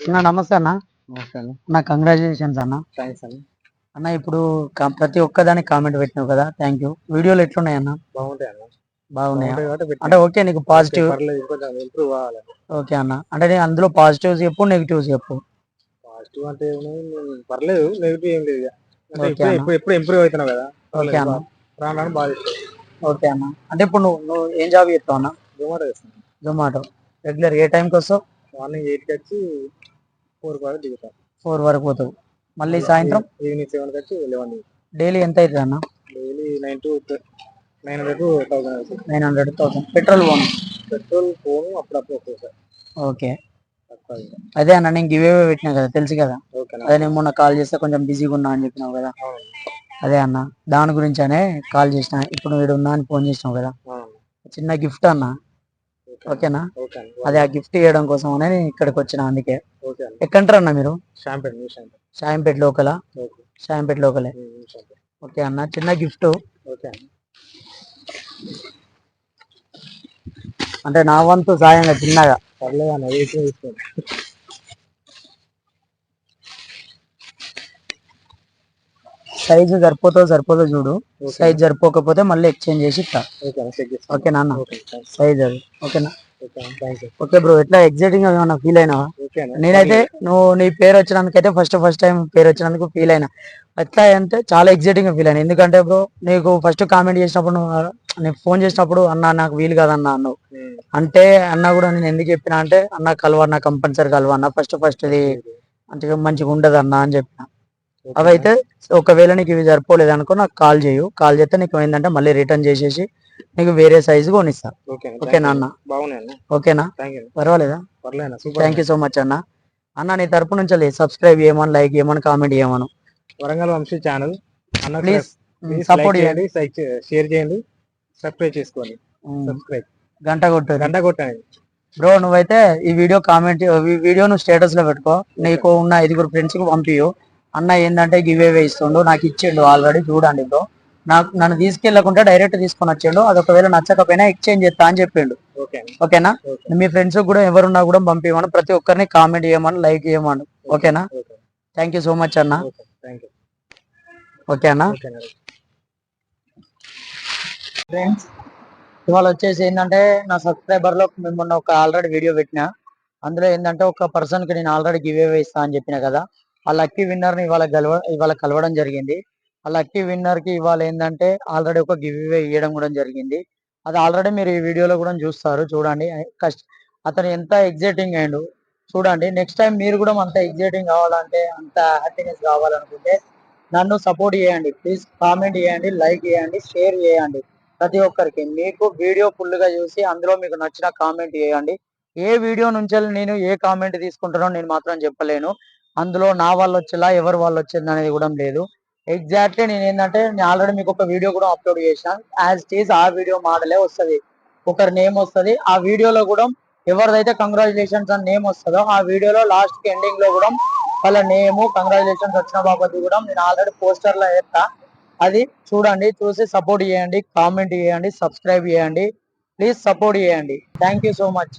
అన్న నమస్తే అన్న. నమస్తే అన్న. కంగ్రాచులేషన్స్ అన్న. థ్యాంక్స్ అన్న. ఇప్పుడు ప్రతి ఒక్కదానికి కామెంట్ పెట్టినావు కదా థ్యాంక్ యూ వీడియోలు ఎట్లున్నాయి అన్న? బాగుంటాయి అన్న. బాగున్నాయా. అంటే ఓకే నీకు పాజిటివ్ ఇంప్రూవ్ కావాలి ఓకే అన్న. అంటే నేను అందులో పాజిటివ్స్ చెప్పు నెగిటివ్స్ చెప్పు. పాజిటివ్ అంటే పర్లేదు నెగిటివ్ ఏం లేదు ఇప్పుడు ఎప్పుడు ఇంప్రూవ్ అవుతున్నావు కదా. ఓకే అన్న. రాను బాగా ఓకే అన్న. అంటే ఇప్పుడు నువ్వు నువ్వు ఏం జాబ్ చేస్తావు అన్న? జొమాటో చేస్తాను. జొమాటో రెగ్యులర్ ఏ టైంకి వస్తావు? మార్నింగ్ ఎయిట్కి వచ్చి ఫోర్ వరకు దిగుతాను ఫోర్ వరకు పోతావు. మళ్ళీ సాయంత్రం? ఈవినింగ్ సెవెన్కి వచ్చి లెవెన్ డైలీ ఎంత అవుతుంది అన్న? Daily nine to nine hundred thousand అవుతుంది. Nine hundred thousand. పెట్రోల్ పోను? పెట్రోల్ ఫోన్ అప్పుడప్పుడు వస్తుంది సార్. ఓకే. అదే అన్న నేను గివ్ అవే పెట్టినా కదా తెలుసు కదా? అదే నేను మొన్న కాల్ చేస్తే కొంచెం బిజీగా ఉన్నా అని చెప్పినావు కదా. అదే అన్న దాని గురించి అనే కాల్ చేసిన. ఇప్పుడు వీడు ఉన్నా అని ఫోన్ చేసినావు కదా. చిన్న గిఫ్ట్ అన్న. ఓకేనా? అదే ఆ గిఫ్ట్ ఇవ్వడం కోసం అనే ఇక్కడికి వచ్చిన అందుకే. ఎక్కడంటారు అన్న మీరు? షాయంపేట లోకలా? ఓకే. షాయంపేట లోకలే. ఓకే అన్న చిన్న గిఫ్ట్. అంటే నా వంతు సాయంగా చిన్నగా. పర్లేదు అన్న సైజు సరిపోతో సరిపోతో చూడు. సైజ్ సరిపోకపోతే మళ్ళీ ఎక్స్చేంజ్ చేసి ఇస్తా. ఓకే థ్యాంక్స్ సైజ్ అది. ఓకేనా? ఓకే బ్రో ఎట్లా ఎగ్జైటింగ్గా ఏమన్నా ఫీల్ అయినావా? అన్న. నేనైతే నువ్వు నీ పేరు వచ్చినందుకైతే ఫస్ట్ ఫస్ట్ టైం పేరు వచ్చినందుకు ఫీల్ అయినా. ఎట్లా అంటే చాలా ఎగ్జైటింగ్గా ఫీల్ అయినా. ఎందుకంటే బ్రో నీకు ఫస్ట్ కామెంట్ చేసినప్పుడు నేను ఫోన్ చేసినప్పుడు అన్న నాకు వీలు కాదన్న అన్నావు. అంటే అన్న కూడా నేను ఎందుకు చెప్పిన అంటే అన్న కలవన్న కంపల్సరీ కలవన్న. ఫస్ట్ ఫస్ట్ ఇది అంటే మంచిగా ఉండదు అన్న అని చెప్పిన. ఓకే అవి అయితే ఒకవేళ నీకు ఇవి సరిపోలేదు అనుకో నాకు కాల్ చేయు. కాల్ చేస్తే నీకు ఏంటంటే మళ్ళీ రిటర్న్ చేసేసి నీకు వేరే సైజు కొనిస్తా. ఓకేనా అన్న? ఓకేనా? పర్వాలేదా? థ్యాంక్ యూ సో మచ్ అన్న. అన్న. నీ తరపు నుంచి సబ్స్క్రైబ్ చేయమని లైక్ చేయమని కామెంట్ చేయమను. వరంగల్ వంశీ ఛానల్. అన్న ప్లీజ్ సపోర్ట్ చేయండి. షేర్ చేయండి సబ్స్క్రైబ్ చేసుకోండి. సబ్స్క్రైబ్ గంట కొట్టు. గంట కొట్టండి. బ్రో నువ్వైతే ఈ వీడియో కామెంట్ ఈ వీడియో నువ్వు స్టేటస్లో పెట్టుకో. నీకు ఉన్న ఐదుగురు ఫ్రెండ్స్కి పంపియు అన్న ఏంటంటే గివ్ అవే ఇస్తుండు నాకు ఇచ్చిండు ఆల్రెడీ చూడండి బ్రో. నాకు నన్ను తీసుకెళ్ళకుండా డైరెక్ట్ తీసుకొని వచ్చిండు అది ఒకవేళ నచ్చకపోయినా ఎక్స్చేంజ్ చేస్తా అని చెప్పిండు. ఓకేనా? ఓకే. మీ ఫ్రెండ్స్ కూడా ఎవరున్నా కూడా పంపించమని ప్రతి ఒక్కరిని కామెంట్ చేయమని లైక్ చేయమని. ఓకేనా? Okay. Thank you so much అన్న. ఓకే. థ్యాంక్ యూ ఓకే అన్న ఓకే అన్న ఫ్రెండ్స్ ఇవాళ వచ్చేసి ఏంటంటే నా సబ్స్క్రైబర్లో మేము మొన్న ఒక ఆల్రెడీ వీడియో పెట్టిన అందులో ఏంటంటే ఒక పర్సన్కి నేను ఆల్రెడీ గివ్ అవే ఇస్తా అని చెప్పిన కదా ఆ లక్కీ విన్నర్ని ఇవాళ గెలవ ఇవాళ కలవడం జరిగింది. ఆ లక్కీ విన్నర్కి ఇవాళ ఏంటంటే ఆల్రెడీ ఒక గివ్ ఇవే ఇవ్వడం కూడా జరిగింది. అది ఆల్రెడీ మీరు ఈ వీడియోలో కూడా చూస్తారు చూడండి. కష్ట అతను ఎంత ఎగ్జైటింగ్ అయ్యిండు చూడండి నెక్స్ట్ టైం మీరు కూడా అంత ఎగ్జైటింగ్ కావాలంటే అంత హ్యాపీనెస్ కావాలనుకుంటే నన్ను సపోర్ట్ చేయండి. ప్లీజ్ కామెంట్ చేయండి లైక్ చేయండి షేర్ చేయండి. ప్రతి ఒక్కరికి మీకు వీడియో ఫుల్గా చూసి అందులో మీకు నచ్చిన కామెంట్ చేయండి. ఏ వీడియో నుంచి నేను ఏ కామెంట్ తీసుకుంటానో నేను మాత్రం చెప్పలేను. అందులో నా వాళ్ళు వచ్చేలా ఎవరు వాళ్ళు వచ్చింది అనేది కూడా లేదు. ఎగ్జాక్ట్లీ నేను ఏంటంటే నేను ఆల్రెడీ మీకు ఒక వీడియో కూడా అప్లోడ్ చేశాను. యాజ్ టీజ్ ఆ వీడియో మోడలే వస్తుంది. ఒకరి నేమ్ వస్తుంది. ఆ వీడియోలో కూడా ఎవరిదైతే కంగ్రాచులేషన్స్ అని నేమ్ వస్తుందో ఆ వీడియోలో లాస్ట్కి ఎండింగ్లో కూడా వాళ్ళ నేమ్ కంగ్రాచులేషన్స్ వచ్చిన బాబతి కూడా నేను ఆల్రెడీ పోస్టర్లో వేస్తా. అది చూడండి చూసి సపోర్ట్ చేయండి కామెంట్ చేయండి సబ్స్క్రైబ్ చేయండి. ప్లీజ్ సపోర్ట్ చేయండి. Thank you so much